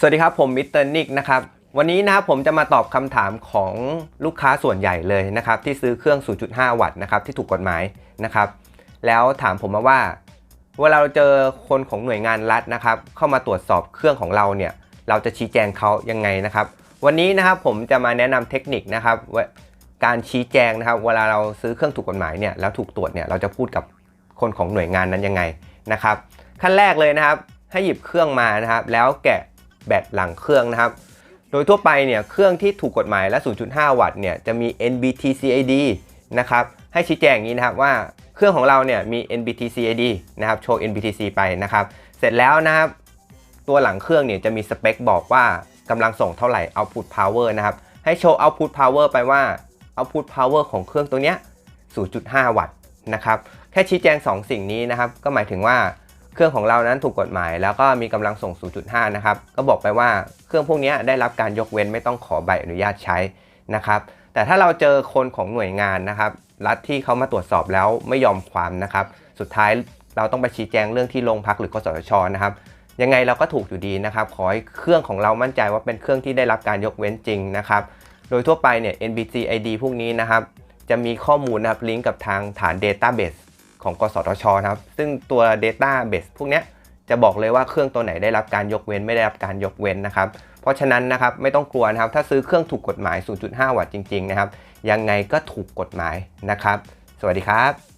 สวัสดีครับ ผมมิสเตอร์นิกนะครับ วันนี้นะครับผมจะมาตอบคำถามของลูกค้าส่วนใหญ่เลยนะครับที่ซื้อเครื่อง 0.5 วัตต์นะครับที่ถูกกฎหมายนะครับ แล้วถามผมมาว่า เวลาเราเจอคนของหน่วยงานรัฐนะครับ เข้ามาตรวจสอบเครื่องของเราเนี่ย เราจะชี้แจงเขายังไงนะครับ วันนี้นะครับผมจะมาแนะนำเทคนิคนะครับว่าการชี้แจงนะครับ เวลาเราซื้อเครื่องถูกกฎหมายเนี่ยแล้วถูกตรวจเนี่ยเราจะพูดกับคนของหน่วยงานนั้นยังไงนะครับ ขั้นแรกเลยนะครับ ให้หยิบเครื่องมานะครับ แล้วแกะ แบตหลังเครื่องนะครับ โดยทั่วไปเนี่ยเครื่องที่ถูกกฎหมายและ 0.5 วัตต์เนี่ยจะมี NBT CAD นะครับให้ชี้แจงอย่างนี้นะครับว่าเครื่องของเราเนี่ยมี NBT CAD นะครับโชว์ NBTC ไปนะครับ เสร็จแล้วนะครับตัวหลังเครื่องเนี่ยจะมีสเปคบอกว่ากำลังส่งเท่าไหร่ output power นะครับให้โชว์ output power ไปว่า output power ของเครื่องตัวเนี้ย0.5 วัตต์นะครับแค่ชี้แจง 2 สิ่งนี้นะครับ ก็หมายถึงว่า เครื่องของเรานั้นถูกกฎหมาย แล้วก็มีกำลังส่ง 0.5 นะครับ ก็บอกไปว่าเครื่องพวกนี้ได้รับการยกเว้นไม่ต้องขอใบอนุญาตใช้นะครับ แต่ถ้าเราเจอคนของหน่วยงานนะครับ รัฐที่เขามาตรวจสอบแล้วไม่ยอมความนะครับ สุดท้ายเราต้องไปชี้แจงเรื่องที่โรงพักหรือกสทชนะครับ ยังไงเราก็ถูกอยู่ดีนะครับ ขอให้เครื่องของเรามั่นใจว่าเป็นเครื่องที่ได้รับการยกเว้นจริงนะครับ โดยทั่วไปเนี่ย NBC ID พวกนี้นะครับ จะมีข้อมูลนะครับลิงก์กับทางฐาน Database ของกสทชนะครับ ซึ่งตัว Database พวกนี้จะบอกเลยว่าเครื่องตัวไหนได้รับการยกเว้นไม่ได้รับการยกเว้นนะครับ เพราะฉะนั้นนะครับไม่ต้องกลัวนะครับ ถ้าซื้อเครื่องถูกกฎหมาย 0.5 วัตต์จริง ๆ นะครับ ยังไงก็ถูกกฎหมายนะครับ สวัสดีครับ